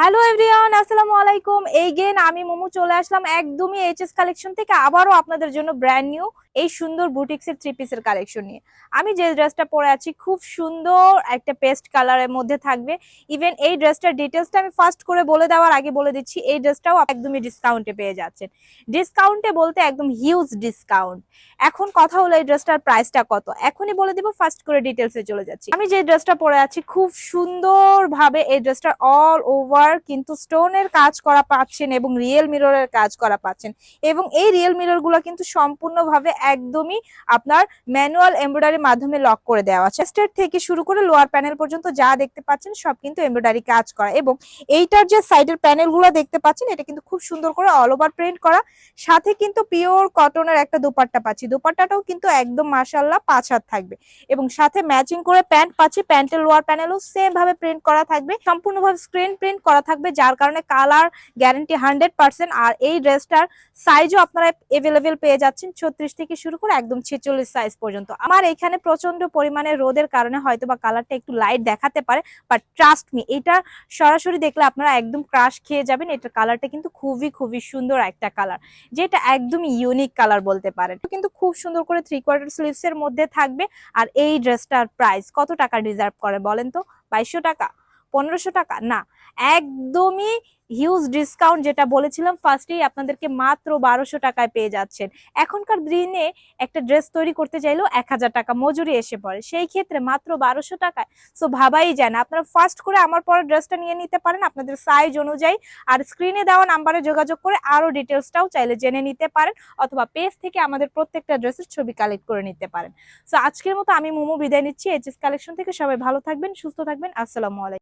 Hello everyone আসসালামু আলাইকুম। Again আমি মোমো চলে আসলাম একদমই এইচএস কালেকশন থেকে। আবারও আপনাদের জন্য ব্র্যান্ড নিউ এই সুন্দর বুটিক্সের থ্রি পিসের কালেকশন নিয়ে। আমি যে ড্রেসটা পরে আছি, খুব সুন্দর একটা পেস্ট কালারের মধ্যে থাকবে। ইভেন এই ড্রেসটার ডিটেলসটা আমি ফার্স্ট করে বলে দেওয়ার আগে বলে দিচ্ছি, এই ড্রেসটাও একদমই ডিসকাউন্টে পেয়ে যাচ্ছেন। ডিসকাউন্টে বলতে একদম হিউজ ডিসকাউন্ট এখন কথা হলো এই ড্রেসটার প্রাইসটা কত? এখনই বলে দিব ফার্স্ট করে ডিটেলসে চলে যাচ্ছি। আমি যে ড্রেসটা পরে আছি, খুব সুন্দরভাবে এই ড্রেসটার অল ওভার কিন্তু স্টোনের কাজ করা পাচ্ছেন এবং রিয়েল মিররের কাজ করা পাচ্ছেন। এবং এই রিয়েল মিররগুলো কিন্তু সম্পূর্ণভাবে একদমই আপনার ম্যানুয়াল এমব্রয়ডারির মাধ্যমে লক করে দেওয়া আছে। স্টেট থেকে শুরু করে লোয়ার প্যানেল পর্যন্ত যা দেখতে পাচ্ছেন সব কিন্তু এমব্রয়ডারি কাজ করা। এবং এইটার যে সাইডের প্যানেলগুলো দেখতে পাচ্ছেন, এটা কিন্তু খুব সুন্দর করে অল ওভার প্রিন্ট করা। সাথে কিন্তু পিওর কটনের একটা দুপাট্টা পাচ্ছি। দুপাট্টাটাও কিন্তু একদম মাসাল্লাহ পাঁচ হাত থাকবে। এবং সাথে ম্যাচিং করে প্যান্ট পাচ্ছি। প্যান্টের লোয়ার প্যানেলও সেম ভাবে প্রিন্ট করা থাকবে। সম্পূর্ণভাবে স্ক্রিন প্রিন্ট করা থাকবে, যার কারণে কালার গ্যারেন্টি হান্ড্রেড পার্সেন্ট আর এই ড্রেসটার সাইজও আপনারা এভেলেবেল পেয়ে যাচ্ছেন ছত্রিশ থেকে শুরু করে একদম ছেচল্লিশ সাইজ পর্যন্ত। আমার এখানে প্রচণ্ড পরিমাণে রোদের কারণে হয়তো বা কালারটা একটু লাইট দেখাতে পারে বাট ট্রাস্ট মি এটা সরাসরি দেখলে আপনারা একদম ক্রাশ খেয়ে যাবেন। এটার কালারটা কিন্তু খুবই খুবই সুন্দর একটা কালার, যেটা একদম ইউনিক কালার বলতে পারেন। কিন্তু খুব সুন্দর করে থ্রি কোয়ার্টার স্লিভস এর মধ্যে থাকবে, আর এই ড্রেসটার প্রাইস কত টাকা ডিজার্ভ করে বলেন তো? বাইশশো টাকা। পনেরোশো টাকা? না, একদমই হিউজ ডিসকাউন্ট যেটা বলেছিলাম ফার্স্টেই আপনাদেরকে মাত্র বারোশো টাকায় পেয়ে যাচ্ছেন। এখনকার দিনে একটা ড্রেস তৈরি করতে চাইলেও এক হাজার টাকা মজুরি এসে পড়ে। সেই ক্ষেত্রে মাত্র বারোশো টাকায় সো ভাবাই যায় না। আপনারা ফার্স্ট করে আমার পরে ড্রেসটা নিয়ে নিতে পারেন, আপনাদের সাইজ অনুযায়ী। আর স্ক্রিনে দেওয়া নাম্বারে যোগাযোগ করে আরও ডিটেলসটাও চাইলে জেনে নিতে পারেন, অথবা পেজ থেকে আমাদের প্রত্যেকটা ড্রেসের ছবি কালেক্ট করে নিতে পারেন। সো আজকের মতো আমি মোমো বিদায় নিচ্ছি। এইচএস কালেকশন থেকে সবাই ভালো থাকবেন, সুস্থ থাকবেন। আসসালামু আলাইকুম।